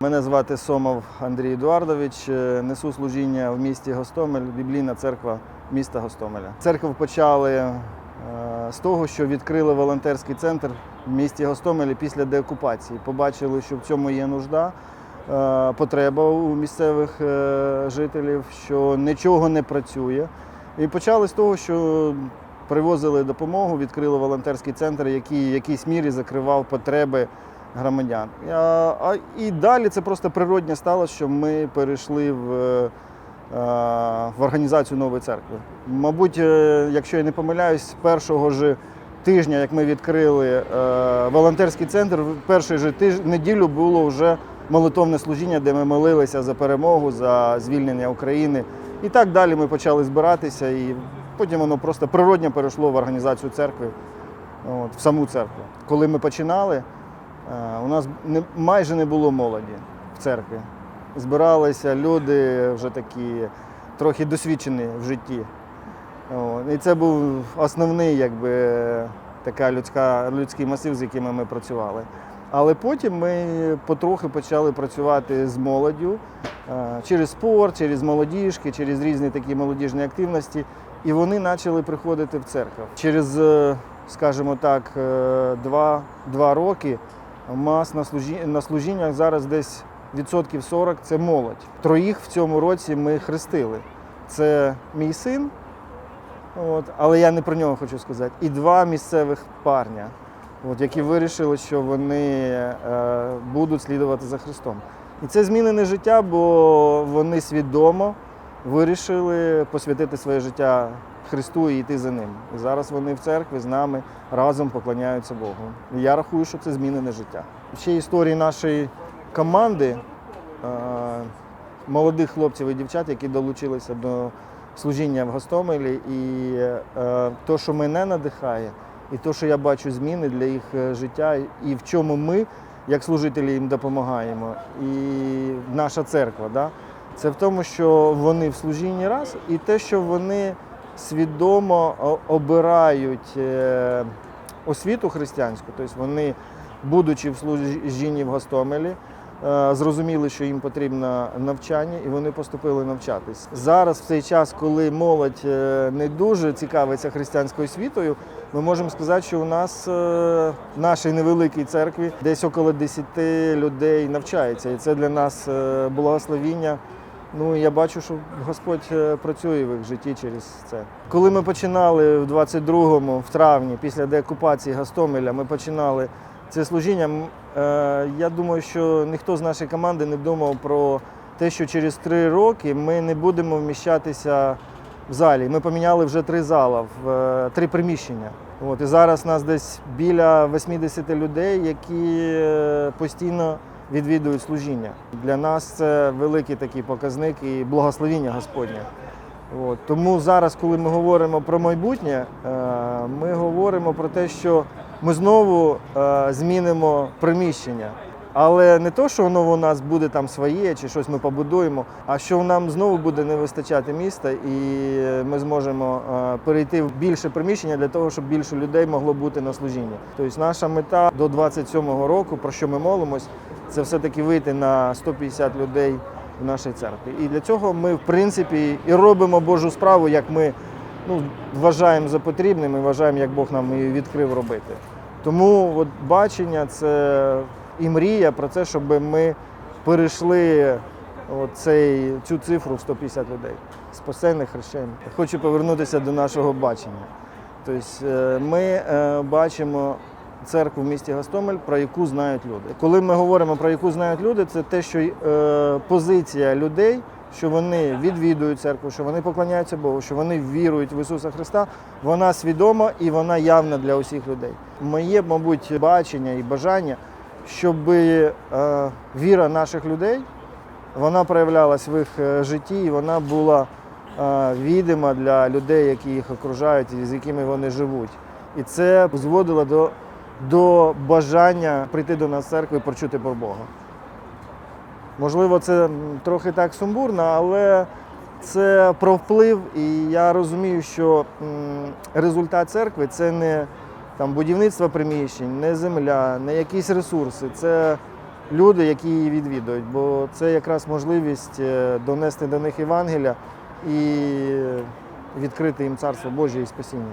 Мене звати Сомов Андрій Едуардович. Е, Несу служіння в місті Гостомель, біблійна церква міста Гостомеля. Церкву почали е, з того, що відкрили волонтерський центр в місті Гостомелі після деокупації. Побачили, що в цьому є нужда, е, потреба у місцевих жителів, що нічого не працює. І почали з того, що привозили допомогу, відкрили волонтерський центр, який в якійсь мірі закривав потреби громадян. І далі це просто природне стало, що ми перейшли в, е, в організацію нової церкви. Мабуть, е, якщо я не помиляюсь, першого ж тижня, як ми відкрили е, волонтерський центр, перший же тиж... неділю було вже молитовне служіння, де ми молилися за перемогу, за звільнення України. І так далі ми почали збиратися, і потім воно просто природньо перейшло в організацію церкви, от, в саму церкву. Коли ми починали, Е, У нас не, майже не було молоді в церкві. Збиралися люди вже такі трохи досвідчені в житті. І це був основний якби, така людська, людський масив, з якими ми працювали. Але потім ми потрохи почали працювати з молоддю е, через спорт, через молодіжки, через різні такі молодіжні активності. І вони почали приходити в церкву. Через, е, скажімо так, е, два, два роки у нас на, служі... на служіннях зараз десь відсотків 40 це молодь. Троїх в цьому році ми хрестили. Це мій син, от, але я не про нього хочу сказати. І два місцевих парня, от, які вирішили, що вони е, будуть слідувати за Христом. І це змінене життя, бо вони свідомо вирішили посвятити своє життя Христу і йти за ним. І зараз вони в церкві з нами разом поклоняються Богу. І я рахую, що це змінене життя. Ще історії нашої команди е, молодих хлопців і дівчат, які долучилися до служіння в Гостомелі. І е, то, що мене надихає, і то, що я бачу зміни для їх е, життя, і в чому ми, як служителі, їм допомагаємо, і наша церква. Да? Це в тому, що вони в служінні раз, і те, що вони свідомо обирають е, освіту християнську, тобто вони, будучи в служінні в Гостомелі, е, зрозуміли, що їм потрібно навчання, і вони поступили навчатись. Зараз, в цей час, коли молодь е, не дуже цікавиться християнською освітою, ми можемо сказати, що у нас в нашій невеликій церкві десь около 10 людей навчається. І це для нас благословіння. Ну, я бачу, що Господь е, працює в їх житті через це. Коли ми починали в 22-му, в травні, після деокупації Гостомеля, ми починали це служіння. е, Я думаю, що ніхто з нашої команди не думав про те, що через три роки ми не будемо вміщатися в залі. Ми поміняли вже три зала, е, три приміщення. От, і зараз нас десь біля 80 людей, які постійно відвідують служіння. Для нас це великий такий показник і благословіння Господнє. От. Тому зараз, коли ми говоримо про майбутнє, е, ми говоримо про те, що ми знову е, змінимо приміщення. Але не то, що воно у нас буде там своє чи щось ми побудуємо, а що нам знову буде не вистачати міста, і ми зможемо е, перейти в більше приміщення для того, щоб більше людей могло бути на служінні. Тобто наша мета до 27-го року, про що ми молимось, це все-таки вийти на 150 людей в нашій церкві. І для цього ми, в принципі, і робимо Божу справу, як ми ну, вважаємо за потрібним і вважаємо, як Бог нам її відкрив робити. Тому от, бачення це і мрія про це, щоб ми перейшли цей, цю цифру в 150 людей, спасених хрещених. Хочу повернутися до нашого бачення. Тобто е, ми е, бачимо церкву в місті Гостомель, про яку знають люди. Коли ми говоримо про яку знають люди, це те, що е, позиція людей, що вони відвідують церкву, що вони поклоняються Богу, що вони вірують в Ісуса Христа, вона свідома і вона явна для усіх людей. Моє, мабуть, бачення і бажання, щоб е, віра наших людей вона проявлялась в їх е, житті, і вона була е, відома для людей, які їх окружають і з якими вони живуть. І це зводило до, до бажання прийти до нас в церкву і почути про Бога. Можливо, це трохи так сумбурно, але це про вплив, і я розумію, що результат церкви це не там, будівництво приміщень, не земля, не якісь ресурси. Це люди, які її відвідують, бо це якраз можливість е, донести до них Євангелія і відкрити їм царство Боже і спасіння.